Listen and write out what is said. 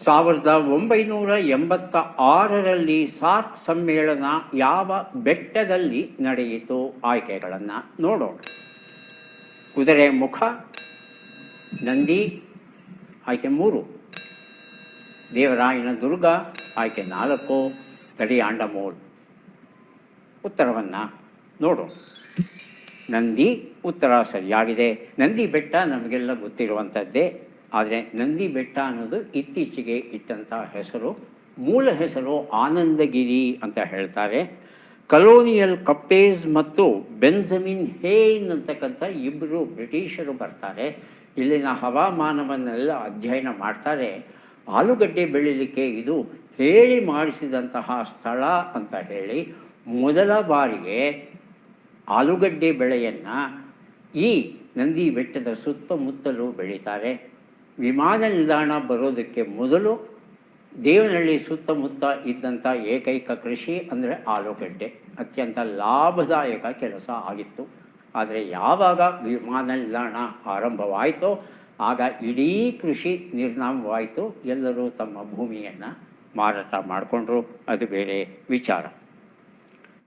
ಸಾವಿರದ ಒಂಬೈನೂರ ಎಂಬತ್ತ ಆರರಲ್ಲಿ ಸಾರ್ಕ್ ಸಮ್ಮೇಳನ ಯಾವ ಬೆಟ್ಟದಲ್ಲಿ ನಡೆಯಿತು? ಆಯ್ಕೆಗಳನ್ನು ನೋಡೋಣ. ಕುದುರೆ ಮುಖ, ನಂದಿ, ಆಯ್ಕೆ ಮೂರು. ದೇವರಾಯನ ದುರ್ಗ, ಆಯ್ಕೆ ನಾಲ್ಕು. ತಡಿಯಾಂಡಮೋಲ್ ಉತ್ತರವನ್ನು ನೋಡೋಣ. ನಂದಿ ಉತ್ತರ ಸರಿಯಾಗಿದೆ. ನಂದಿ ಬೆಟ್ಟ ನಮಗೆಲ್ಲ ಗೊತ್ತಿರುವಂಥದ್ದೇ. ಆದರೆ ನಂದಿ ಬೆಟ್ಟ ಅನ್ನೋದು ಇತ್ತೀಚೆಗೆ ಇಟ್ಟಂಥ ಹೆಸರು. ಮೂಲ ಹೆಸರು ಆನಂದಗಿರಿ ಅಂತ ಹೇಳ್ತಾರೆ. ಕಲೋನಿಯಲ್ ಕಪ್ಪೇಸ್ ಮತ್ತು ಬೆನ್ಜಮಿನ್ ಹೇನ್ ಅಂತಕ್ಕಂಥ ಇಬ್ಬರು ಬ್ರಿಟಿಷರು ಬರ್ತಾರೆ. ಇಲ್ಲಿನ ಹವಾಮಾನವನ್ನೆಲ್ಲ ಅಧ್ಯಯನ ಮಾಡ್ತಾರೆ. ಆಲೂಗಡ್ಡೆ ಬೆಳೀಲಿಕ್ಕೆ ಇದು ಹೇಳಿ ಮಾಡಿಸಿದಂತಹ ಸ್ಥಳ ಅಂತ ಹೇಳಿ ಮೊದಲ ಬಾರಿಗೆ ಆಲೂಗಡ್ಡೆ ಬೆಳೆಯನ್ನು ಈ ನಂದಿ ಬೆಟ್ಟದ ಸುತ್ತಮುತ್ತಲೂ ಬೆಳೀತಾರೆ. ವಿಮಾನ ನಿಲ್ದಾಣ ಬರೋದಕ್ಕೆ ಮೊದಲು ದೇವನಹಳ್ಳಿ ಸುತ್ತಮುತ್ತ ಇದ್ದಂಥ ಏಕೈಕ ಕೃಷಿ ಅಂದರೆ ಆಲೂಗಡ್ಡೆ. ಅತ್ಯಂತ ಲಾಭದಾಯಕ ಕೆಲಸ ಆಗಿತ್ತು. ಆದರೆ ಯಾವಾಗ ವಿಮಾನ ನಿಲ್ದಾಣ ಆರಂಭವಾಯಿತೋ, ಆಗ ಇಡೀ ಕೃಷಿ ನಿರ್ನಾಮವಾಯಿತು. ಎಲ್ಲರೂ ತಮ್ಮ ಭೂಮಿಯನ್ನು ಮಾರಾಟ ಮಾಡಿಕೊಂಡ್ರು. ಅದು ಬೇರೆ ವಿಚಾರ.